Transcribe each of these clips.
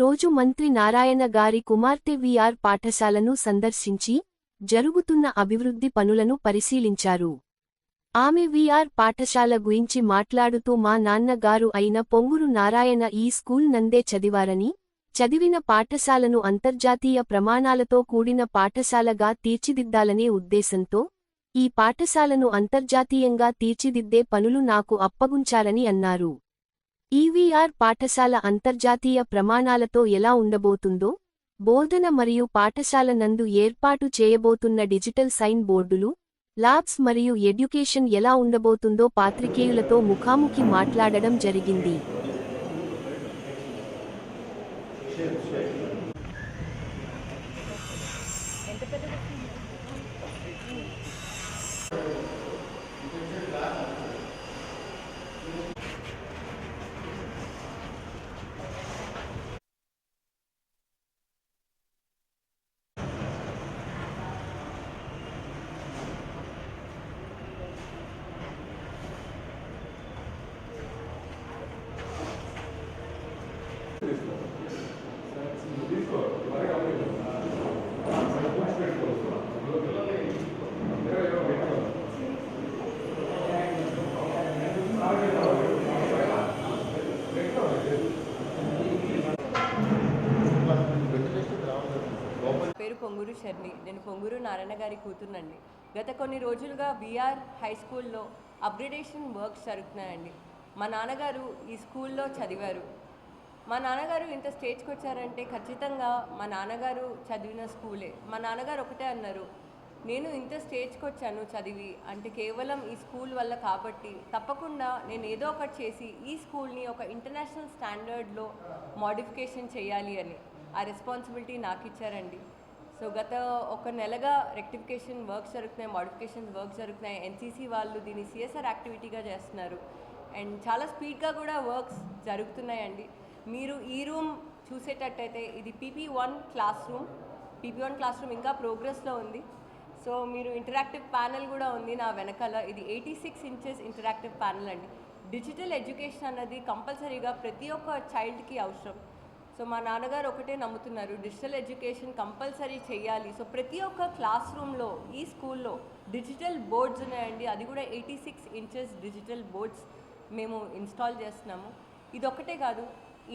ఈరోజు మంత్రి నారాయణ గారి కుమార్తె విఆర్ పాఠశాలను సందర్శించి జరుగుతున్న అభివృద్ధి పనులను పరిశీలించారు. ఆమె విఆర్ పాఠశాల గురించి మాట్లాడుతూ మా నాన్నగారు అయిన పొంగురు నారాయణ ఈ స్కూల్ నందే చదివారని చదివిన పాఠశాలను అంతర్జాతీయ ప్రమాణాలతో కూడిన పాఠశాలగా తీర్చిదిద్దాలనే ఉద్దేశంతో ఈ పాఠశాలను అంతర్జాతీయంగా తీర్చిదిద్దే పనులు నాకు అప్పగుంచారని అన్నారు. ఈవీఆర్ పాఠశాల అంతర్జాతీయ ప్రమాణాలతో ఎలా ఉండబోతుందో బోధన మరియు పాఠశాల నందు ఏర్పాటు చేయబోతున్న డిజిటల్ సైన్ బోర్డులు ల్యాబ్స్ మరియు ఎడ్యుకేషన్ ఎలా ఉండబోతుందో పాత్రికేయులతో ముఖాముఖి మాట్లాడడం జరిగింది. పేరు పొంగూరు షర్మి నేను పొంగూరు నారాయణ గారి కూతురునండి. గత కొన్ని రోజులుగా బీఆర్ హై స్కూల్లో అప్గ్రేడేషన్ వర్క్స్ జరుగుతున్నాయండి. మా నాన్నగారు ఈ స్కూల్లో చదివారు. మా నాన్నగారు ఇంత స్టేజ్కి వచ్చారంటే ఖచ్చితంగా మా నాన్నగారు చదివిన స్కూలే. మా నాన్నగారు ఒకటే అన్నారు నేను ఇంత స్టేజ్కి వచ్చాను చదివి అంటే కేవలం ఈ స్కూల్ వల్ల కాబట్టి తప్పకుండా నేను ఏదో ఒకటి చేసి ఈ స్కూల్ని ఒక ఇంటర్నేషనల్ స్టాండర్డ్లో మోడిఫికేషన్ చేయాలి అని. ఆ రెస్పాన్సిబిలిటీ నాకు ఇచ్చారండి సో గత ఒక నెలగా రెక్టిఫికేషన్ వర్క్స్ జరుగుతున్నాయి మోడిఫికేషన్ వర్క్స్ జరుగుతున్నాయి. ఎన్సీసీ వాళ్ళు దీన్ని సిఎస్ఆర్ యాక్టివిటీగా చేస్తున్నారు. అండ్ చాలా స్పీడ్గా కూడా వర్క్స్ జరుగుతున్నాయండి. మీరు ఈ రూమ్ చూసేటట్టయితే ఇది PP one class room. PP one class room ఇంకా ప్రోగ్రెస్లో ఉంది. సో మీరు ఇంటరాక్టివ్ ప్యానెల్ కూడా ఉంది నా వెనకాల. ఇది eighty six inches interactive panel అండి. డిజిటల్ ఎడ్యుకేషన్ అన్నది కంపల్సరీగా ప్రతి ఒక్క చైల్డ్కి అవసరం. సో మా నాన్నగారు ఒకటే నమ్ముతున్నారు డిజిటల్ ఎడ్యుకేషన్ కంపల్సరీ చేయాలి. సో ప్రతి ఒక్క క్లాస్ రూమ్లో ఈ స్కూల్లో డిజిటల్ బోర్డ్స్ ఉన్నాయండి. అది కూడా eighty six inches digital boards మేము ఇన్స్టాల్ చేస్తున్నాము. ఇదొక్కటే కాదు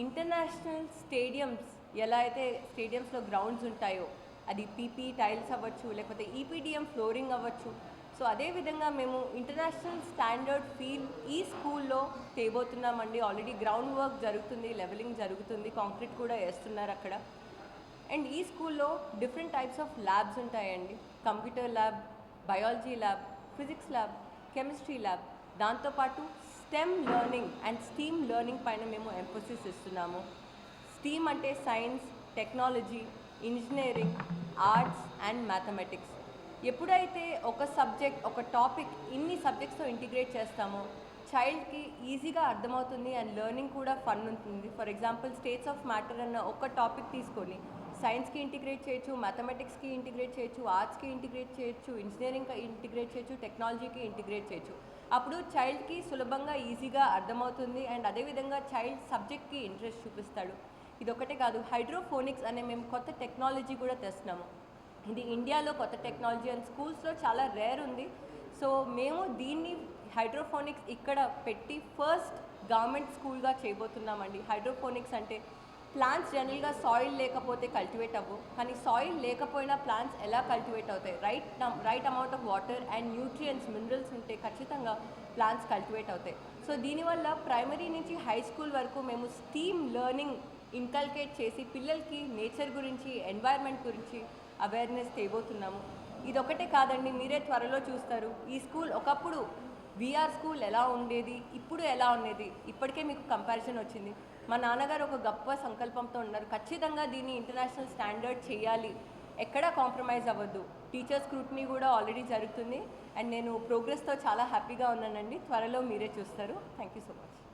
ఇంటర్నేషనల్ స్టేడియమ్స్ ఎలా అయితే స్టేడియమ్స్లో గ్రౌండ్స్ ఉంటాయో అది పీపీ టైల్స్ అవ్వచ్చు లేకపోతే ఈపీడిఎం ఫ్లోరింగ్ అవ్వచ్చు సో అదేవిధంగా మేము ఇంటర్నేషనల్ స్టాండర్డ్ ఫీల్ ఈ స్కూల్లో తేబోతున్నామండి. ఆల్రెడీ గ్రౌండ్ వర్క్ జరుగుతుంది లెవెలింగ్ జరుగుతుంది కాంక్రీట్ కూడా వేస్తున్నారు అక్కడ. అండ్ ఈ స్కూల్లో డిఫరెంట్ టైప్స్ ఆఫ్ ల్యాబ్స్ ఉంటాయండి. Computer lab biology lab physics lab chemistry lab దాంతోపాటు STEM learning and STEAM learning పైన మేము ఎంఫోసిస్ ఇస్తున్నాము. స్టీమ్ అంటే science technology engineering arts and mathematics ఎప్పుడైతే ఒక సబ్జెక్ట్ ఒక టాపిక్ ఇన్ని సబ్జెక్ట్స్తో ఇంటిగ్రేట్ చేస్తామో చైల్డ్కి ఈజీగా అర్థమవుతుంది అండ్ లెర్నింగ్ కూడా ఫన్ ఉంటుంది. For example states of matter అన్న ఒక టాపిక్ తీసుకొని సైన్స్కి ఇంటిగ్రేట్ చేయొచ్చు మ్యాథమెటిక్స్కి ఇంటిగ్రేట్ చేయొచ్చు ఆర్ట్స్కి ఇంటిగ్రేట్ చేయొచ్చు ఇంజనీరింగ్కి ఇంటిగ్రేట్ చేయొచ్చు టెక్నాలజీకి ఇంటిగ్రేట్ చేయొచ్చు. అప్పుడు చైల్డ్కి సులభంగా ఈజీగా అర్థమవుతుంది అండ్ అదేవిధంగా చైల్డ్ సబ్జెక్ట్కి ఇంట్రెస్ట్ చూపిస్తాడు. ఇది కాదు హైడ్రోఫోనిక్స్ అనే మేము కొత్త టెక్నాలజీ కూడా తెస్తున్నాము. ఇది ఇండియాలో కొత్త టెక్నాలజీ అండ్ స్కూల్స్లో చాలా రేర్ ఉంది. సో మేము దీన్ని హైడ్రోఫోనిక్స్ ఇక్కడ పెట్టి ఫస్ట్ గవర్నమెంట్ స్కూల్గా చేయబోతున్నామండి. హైడ్రోఫోనిక్స్ అంటే ప్లాంట్స్ జనరల్గా సాయిల్ లేకపోతే కల్టివేట్ అవ్వు. కానీ సాయిల్ లేకపోయినా ప్లాంట్స్ ఎలా కల్టివేట్ అవుతాయి? Right right amount of water and nutrients minerals ఉంటే ఖచ్చితంగా ప్లాంట్స్ కల్టివేట్ అవుతాయి. సో దీనివల్ల ప్రైమరీ నుంచి హై స్కూల్ వరకు మేము స్టీమ్ లెర్నింగ్ ఇన్కల్కేట్ చేసి పిల్లలకి నేచర్ గురించి ఎన్వైర్న్మెంట్ గురించి అవేర్నెస్ తేబోతున్నాము. ఇదొకటే కాదండి మీరే త్వరలో చూస్తారు. ఈ స్కూల్ ఒకప్పుడు విఆర్ స్కూల్ ఎలా ఉండేది ఇప్పుడు ఎలా ఉండేది ఇప్పటికే మీకు కంపారిజన్ వచ్చింది. మా నాన్నగారు ఒక గొప్ప సంకల్పంతో ఉన్నారు. ఖచ్చితంగా దీన్ని ఇంటర్నేషనల్ స్టాండర్డ్ చేయాలి. ఎక్కడా కాంప్రమైజ్ అవ్వద్దు. టీచర్ స్క్రూట్నీ కూడా ఆల్రెడీ జరుగుతుంది. అండ్ నేను ప్రోగ్రెస్తో చాలా హ్యాపీగా ఉన్నానండి. త్వరలో మీరే చూస్తారు. Thank you so much